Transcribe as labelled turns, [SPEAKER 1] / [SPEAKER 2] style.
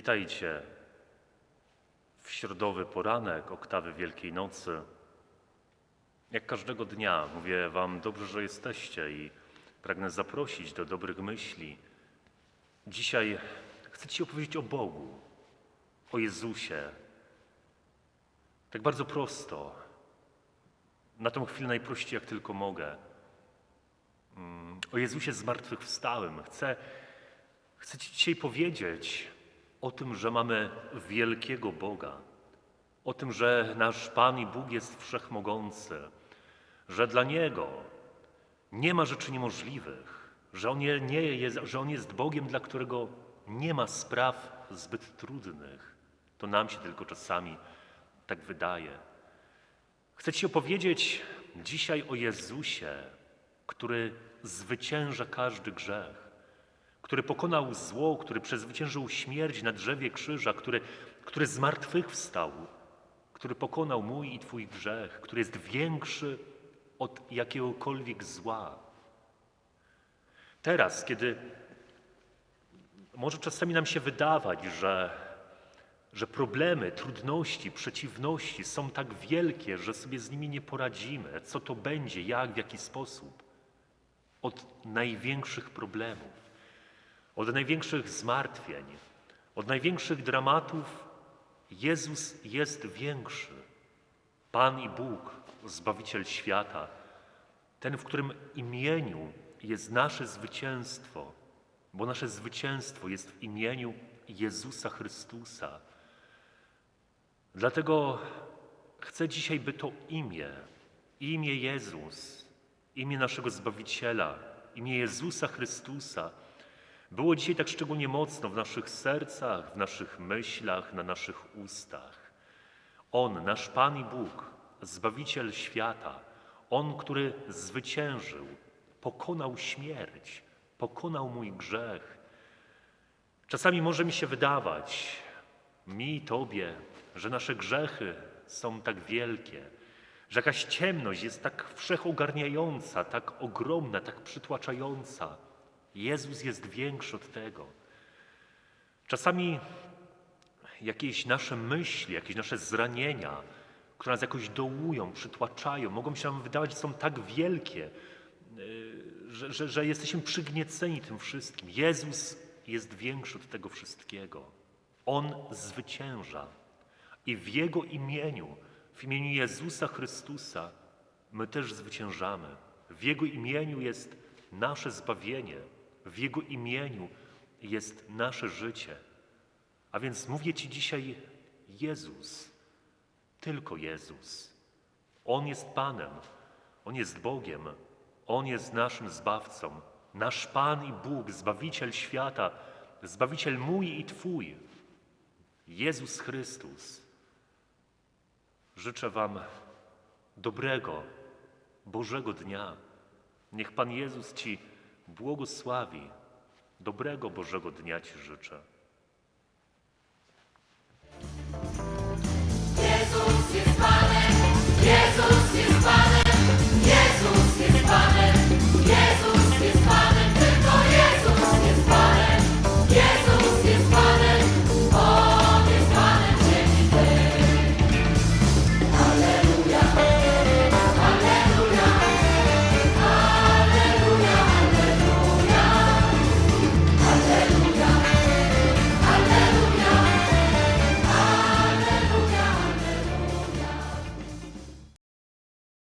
[SPEAKER 1] Witajcie w środowy poranek oktawy Wielkiej Nocy. Jak każdego dnia mówię Wam dobrze, że jesteście i pragnę zaprosić do dobrych myśli. Dzisiaj chcę Ci opowiedzieć o Bogu, o Jezusie. Tak bardzo prosto, na tą chwilę najprościej jak tylko mogę. Mm, O Jezusie zmartwychwstałym. Chcę, chcę Ci dzisiaj powiedzieć o tym, że mamy wielkiego Boga, o tym, że nasz Pan i Bóg jest wszechmogący, że dla Niego nie ma rzeczy niemożliwych, że On, nie, nie jest, że On jest Bogiem, dla którego nie ma spraw zbyt trudnych. To nam się tylko czasami tak wydaje. Chcę Ci opowiedzieć dzisiaj o Jezusie, który zwycięża każdy grzech, który pokonał zło, który przezwyciężył śmierć na drzewie krzyża, który, który zmartwychwstał, który pokonał mój i Twój grzech, który jest większy od jakiegokolwiek zła. Teraz, kiedy może czasami nam się wydawać, że, że problemy, trudności, przeciwności są tak wielkie, że sobie z nimi nie poradzimy, co to będzie, jak, w jaki sposób, od największych problemów, od największych zmartwień, od największych dramatów Jezus jest większy. Pan i Bóg, Zbawiciel świata, ten, w którym imieniu jest nasze zwycięstwo, bo nasze zwycięstwo jest w imieniu Jezusa Chrystusa. Dlatego chcę dzisiaj, by to imię, imię Jezus, imię naszego Zbawiciela, imię Jezusa Chrystusa, było dzisiaj tak szczególnie mocno w naszych sercach, w naszych myślach, na naszych ustach. On, nasz Pan i Bóg, Zbawiciel świata, On, który zwyciężył, pokonał śmierć, pokonał mój grzech. Czasami może mi się wydawać, mi Tobie, że nasze grzechy są tak wielkie, że jakaś ciemność jest tak wszechogarniająca, tak ogromna, tak przytłaczająca. Jezus jest większy od tego. Czasami jakieś nasze myśli, jakieś nasze zranienia, które nas jakoś dołują, przytłaczają, mogą się nam wydawać, że są tak wielkie, yy, że, że, że jesteśmy przygnieceni tym wszystkim. Jezus jest większy od tego wszystkiego. On zwycięża. I w Jego imieniu, w imieniu Jezusa Chrystusa, my też zwyciężamy. W Jego imieniu jest nasze zbawienie. W Jego imieniu jest nasze życie. A więc mówię Ci dzisiaj Jezus, tylko Jezus. On jest Panem, On jest Bogiem, On jest naszym Zbawcą. Nasz Pan i Bóg, Zbawiciel świata, Zbawiciel mój i Twój, Jezus Chrystus. Życzę Wam dobrego, Bożego dnia. Niech Pan Jezus Ci błogosławi. Dobrego Bożego dnia Ci życzę.